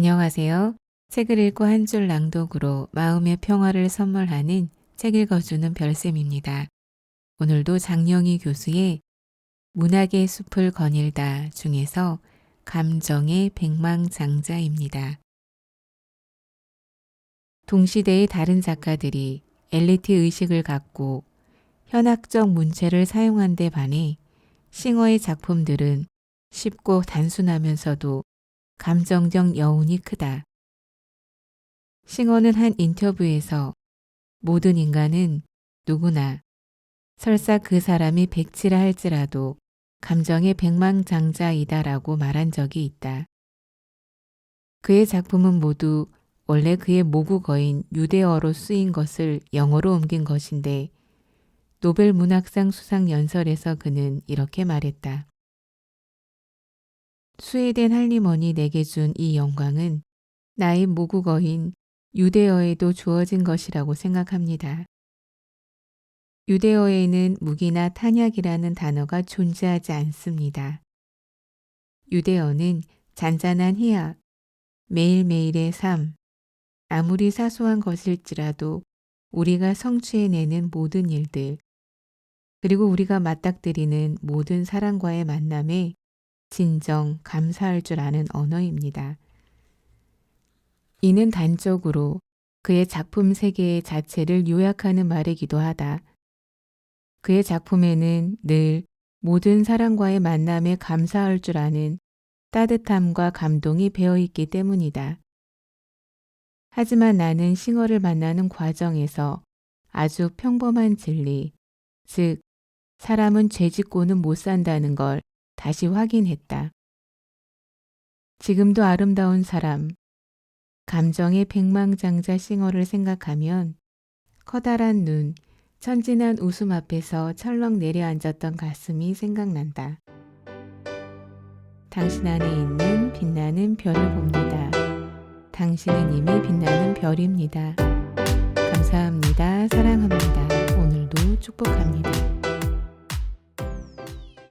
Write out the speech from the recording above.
안녕하세요. 책을 읽고 한 줄 낭독으로 마음의 평화를 선물하는 책 읽어주는 별쌤입니다. 오늘도 장영희 교수의 문학의 숲을 거닐다 중에서 감정의 백망장자입니다. 동시대의 다른 작가들이 엘리트 의식을 갖고 현학적 문체를 사용한 데 반해 싱어의 작품들은 쉽고 단순하면서도 감정적 여운이 크다. 싱어는 한 인터뷰에서 모든 인간은 누구나 설사 그 사람이 백치라 할지라도 감정의 백망장자이다라고 말한 적이 있다. 그의 작품은 모두 원래 그의 모국어인 유대어로 쓰인 것을 영어로 옮긴 것인데 노벨 문학상 수상 연설에서 그는 이렇게 말했다. 스웨덴 할리먼이 내게 준 이 영광은 나의 모국어인 유대어에도 주어진 것이라고 생각합니다. 유대어에는 무기나 탄약이라는 단어가 존재하지 않습니다. 유대어는 잔잔한 희약, 매일매일의 삶, 아무리 사소한 것일지라도 우리가 성취해내는 모든 일들, 그리고 우리가 맞닥뜨리는 모든 사람과의 만남에 진정 감사할 줄 아는 언어입니다. 이는 단적으로 그의 작품 세계 자체를 요약하는 말이기도 하다. 그의 작품에는 늘 모든 사람과의 만남에 감사할 줄 아는 따뜻함과 감동이 배어 있기 때문이다. 하지만 나는 싱어를 만나는 과정에서 아주 평범한 진리, 즉, 사람은 죄 짓고는 못 산다는 걸 다시 확인했다. 지금도 아름다운 사람, 감정의 백망장자 싱어를 생각하면 커다란 눈, 천진한 웃음 앞에서 철렁 내려앉았던 가슴이 생각난다. 당신 안에 있는 빛나는 별을 봅니다. 당신은 이미 빛나는 별입니다. 감사합니다. 사랑합니다.